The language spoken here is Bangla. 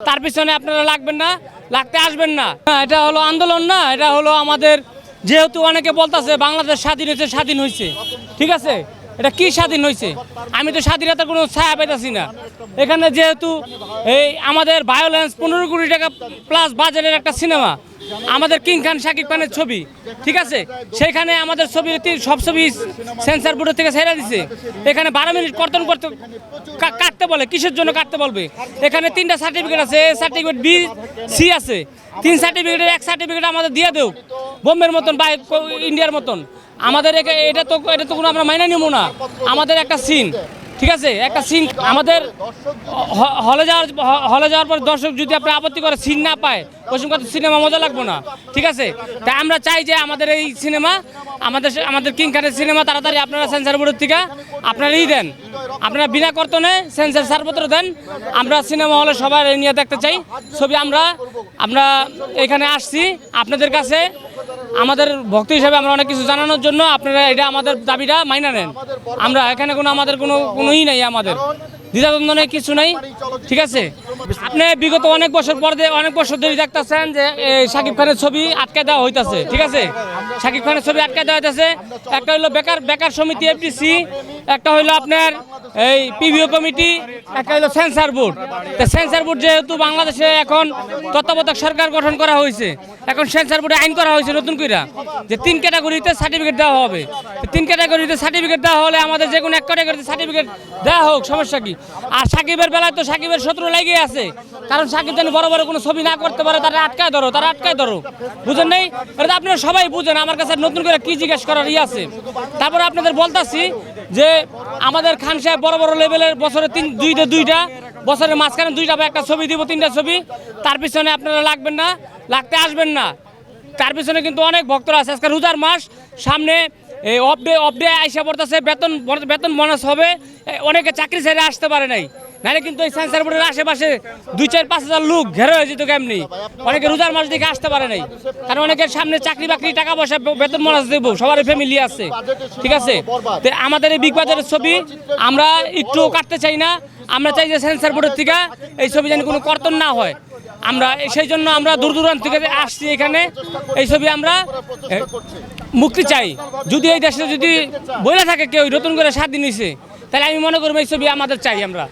তার পিছনে আপনারা লাগবেন না লাগতে আসবেন না। হ্যাঁ, এটা হলো আন্দোলন না এটা হলো আমাদের যেহেতু অনেকে বলতেছে বাংলাদেশ স্বাধীন হয়েছে স্বাধীন হয়েছে। ঠিক আছে? এটা কি স্বাধীন হয়েছে? আমি তো স্বাধীনতার কোনো ছায়া পাইতাছি না। এখানে যেহেতু এই আমাদের ভায়োলেন্স পনেরো কোটি টাকা প্লাস বাজারের একটা সিনেমা আমাদের কিং খান শাকিব খানের ছবি, ঠিক আছে? সেখানে আমাদের ছবি সব ছবি সেন্সার বোর্ডের থেকে ছেড়ে দিছে। এখানে বারো মিনিট কর্তন করতে কাটতে বলে, কিসের জন্য কাটতে বলবে? এখানে তিনটা সার্টিফিকেট আছে, এ সার্টিফিকেট বি, সি আছে। তিন সার্টিফিকেটের এক সার্টিফিকেট আমাদের দিয়ে দেও। বোম্বের মতন বা ইন্ডিয়ার মতন। আমাদের এটা তো এটা তো কোনো আমরা মাইনা নিব না। আমাদের একটা সিন ঠিক আছে? একটা সিন আমাদের হলে যাওয়ার হলে যাওয়ার পর দর্শক যদি আপনি আপত্তি করে সিন না পায় ওইসব কথা সিনেমা মজা লাগবো না। ঠিক আছে? তাই আমরা চাই যে আমাদের এই সিনেমা, আমাদের আমাদের কিং খানের সিনেমা তাড়াতাড়ি আপনারা সেন্সার বোর্ডের থেকে আপনারাই দেন। আপনারা বিনা কর্তনে সেন্সার ছাড়পত্র দেন। আমরা সিনেমা হলে সবাই নিয়ে দেখতে চাই। ছবি আমরা আমরা এখানে আসছি। আপনাদের কাছে আমাদের ভক্ত হিসাবে আমরা অনেক কিছু জানানোর জন্য আপনারা এটা আমাদের দাবিটা মাইনা নেন। আমরা এখানে কোনো আমাদের কোনো কোনোই নাই আমাদের। দ্বিধাদ্বন্দ্ব কিছু নাই। ঠিক আছে? আপনি বিগত অনেক বছর পর অনেক বছর ধরে দেখতেছেন যে শাকিব খানের ছবি আটকে দেওয়া হইতাছে। ঠিক আছে? শাকিব খানের ছবি আটকে দেওয়া হইতাছে। একটা হলো বেকার বেকার সমিতি, এফডিসি। একটা হইল আপনার এই পিভিও কমিটি, একটা হইল সেন্সার বোর্ড তো সেন্সার বোর্ড যেহেতু বাংলাদেশে এখন তত্ত্বাবধায়ক সরকার গঠন করা হয়েছে, এখন সেন্সার বোর্ডে আইন করা হয়েছে নতুন করে যে তিন ক্যাটাগরিতে সার্টিফিকেট দেওয়া হবে। তিন ক্যাটাগরিতে সার্টিফিকেট দেওয়া হলে আমাদের যে কোনো এক ক্যাটাগরিতে সার্টিফিকেট দেওয়া হোক, সমস্যা কি? আর সাকিবের বেলায় তো সাকিবের শত্রু লেগে আছে। কারণ সাকিব যেন বড় বড় কোনো ছবি না করতে পারে, তারা আটকায় ধরো, তারা আটকায় ধরো। বুঝেন নেই? এটা আপনারা সবাই বুঝেন, আমার কাছে নতুন করে কি জিজ্ঞেস করার ই আছে। তারপরে আপনাদের বলতাছি যে আমাদের খান সাহেব বড় বড় লেভেলের বছরে তিন, দুইটা দুইটা, বছরের মাঝখানে দুইটা বা একটা ছবি দিব, তিনটা ছবি। তার পিছনে আপনারা লাগবেন না, লাগতে আসবেন না। তার পিছনে কিন্তু অনেক ভক্তরা আছে। আজকে রোজার মাস, সামনে অফ ডে অফ ডে আইসা পড়তেছে, বেতন বেতন বোনাস হবে। অনেকে চাকরি ছেড়ে আসতে পারে নাই। নাহলে কিন্তু এই সেন্সার বোর্ডের আশেপাশে দুই চার, পাঁচ হাজার লোক ঘেরে হয়ে যেত কেমনি? অনেকে রোজার মাস দেখে আসতে পারে নাই। কারণ অনেকের সামনে চাকরি বাকরি, টাকা পয়সা, বেতন বোনাস দেবো সবার ফ্যামিলি আছে। ঠিক আছে? তো আমাদের এই বিগ বাজারের ছবি আমরা একটু কাটতে চাই না। আমরা চাই যে সেন্সার বোর্ডের থেকে এই ছবি যেন কোনো কর্তন না হয়। আমরা সেই জন্য আমরা দূর দূরান্ত থেকে আসছি এখানে। এই ছবি আমরা মুক্তি চাই। যদি এই দেশে যদি বলে থাকে কেউ, নতুন করে স্বাধীন হয়েছে তাহলে আমি মনে করব এই ছবি আমাদের চাই আমরা।